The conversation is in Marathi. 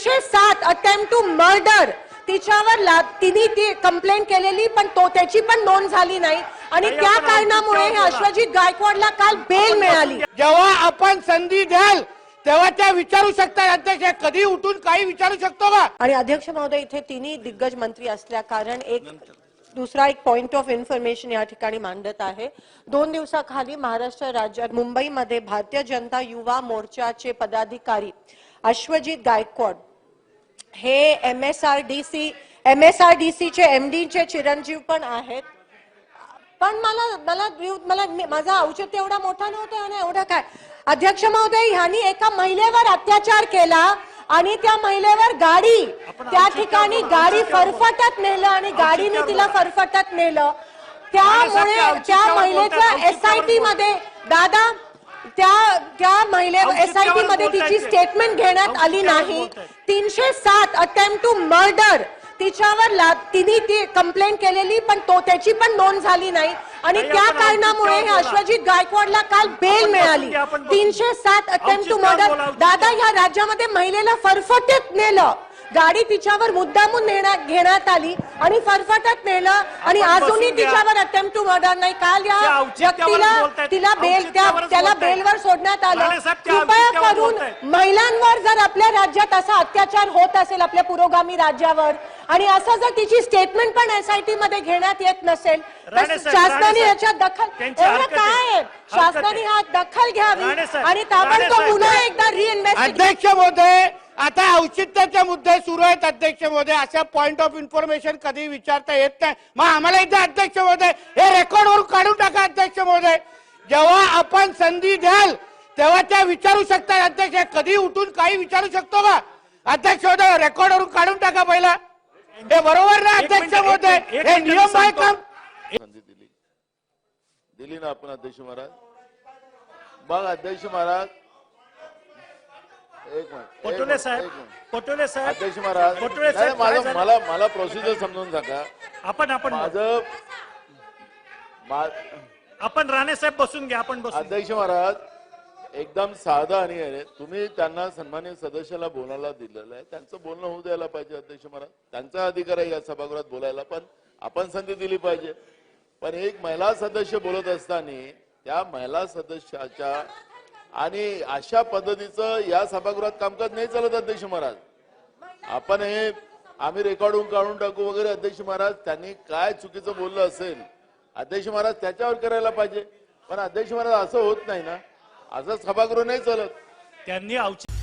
तीनशे सात अटेम्प्ट टू मर्डर तिच्यावर तिने ती कंप्लेंट केलेली पण तो त्याची पण नोंद झाली नाही. आणि त्या कारणामुळे. अश्वजित गायकवाडला काल बेल मिळाली. जेव्हा आपण संधी द्याल तेव्हा त्या विचारू शकता अध्यक्ष. कधी उठून काही विचारू शकतो का? आणि अध्यक्ष महोदय इथे तिन्ही दिग्गज मंत्री असल्या कारण एक दुसरा एक पॉइंट ऑफ इन्फॉर्मेशन या ठिकाणी मांडत आहे. दोन दिवसाखाली महाराष्ट्र राज्यात मुंबईमध्ये भारतीय जनता युवा मोर्चाचे पदाधिकारी अश्वजित गायकवाड हे M S R D C M S R D सीचे एम चे चिरंजीव पण आहेत. पण मला मला मला माझा औचित्य एवढा मोठा नव्हता आणि एवढं काय. अध्यक्ष महोदय ह्यांनी एका महिलेवर अत्याचार केला आणि त्या महिलेवर गाडी त्या ठिकाणी गाडी फरफटत नेलं आणि गाडीने तिला फरफटत नेलं. त्यामुळे त्या महिलेचं एस आय टी मध्ये दादा त्या त्या महिले एस आय टी मध्ये तिची स्टेटमेंट घेण्यात आली नाही. तीनशे सात अटेम्प्ट टू मर्डर तिच्यावर ला- तिने ती कंप्लेंट केलेली पण तो त्याची पण नोंद झाली नाही. आणि त्या कारणामुळे हे. अश्वजित गायकवाडला काल बेल मिळाली. तीनशे सात अटेम्प्ट टू मर्डर. दादा या राज्यामध्ये महिलेला फरफटत नेलं. गाडी तिच्यावर मुद्दामून नेण्यात घेण्यात आली आणि फरफटत नेलं आणि अजूनही. तिच्यावर अटेम्प्ट टू मर्डर नाही काल या व्यक्तीला. तिला बेल त्याला. बेलवर सोडण्यात आलं कृपया करून. महिलांवर जर आपल्या राज्यात असा अत्याचार होत असेल आपल्या पुरोगामी राज्यावर आणि असं जर तिची स्टेटमेंट पण एसआयटी मध्ये घेण्यात येत नसेल तर शासनाने याच्यात दखल एवढं काय शासनाने. हा दखल घ्यावी आणि ताबडतोब पुन्हा एकदा रिइन्व्हेस्टिगेट अध्यक्ष महोदय आता औचित्याचे मुद्दे सुरू आहेत अध्यक्ष महोदय. अशा पॉइंट ऑफ इन्फॉर्मेशन कधी विचारता येत नाही. मग आम्हाला इथे अध्यक्ष महोदय हे रेकॉर्डवरून काढून टाका अध्यक्ष महोदय. जेव्हा आपण संधी द्याल तेव्हा त्या विचारू शकता अध्यक्ष. हे कधी उठून काही विचारू शकतो का? अध्यक्ष महोदय रेकॉर्डवरून काढून टाका पहिला. हे बरोबर ना अध्यक्ष महोदय? हे नियम आहे. काम. संधी दिली. दिली ना आपण अध्यक्ष महाराज? मग अध्यक्ष महाराज पटोले साहेब. पटोले साहेब अध्यक्ष महाराज पटोले साहेब माझं? मला मला प्रोसिजर समजून सांगा आपण आपण माझं आपण राणे साहेब बसून घ्या आपण बसून. अध्यक्ष महाराज एकदम साधं आणि. तुम्ही त्यांना सन्मान्य सदस्याला बोलायला दिलेलं आहे त्यांचं बोलणं होऊ द्यायला पाहिजे अध्यक्ष महाराज त्यांचा अधिकार आहे या सभागृहात बोलायला पण आपण संधी दिली पाहिजे पण एक महिला सदस्य बोलत असताना त्या महिला सदस्याच्या आणि अशा पद्धतीचं या सभागृहात कामकाज नाही चालत अध्यक्ष महाराज. आपण हे आम्ही रेकॉर्डून काढून टाकू वगैरे अध्यक्ष महाराज त्यांनी काय चुकीचं बोललं असेल अध्यक्ष महाराज त्याच्यावर करायला पाहिजे. पण अध्यक्ष महाराज असं होत नाही ना. असं सभागृह नाही चालत. त्यांनी औचित्य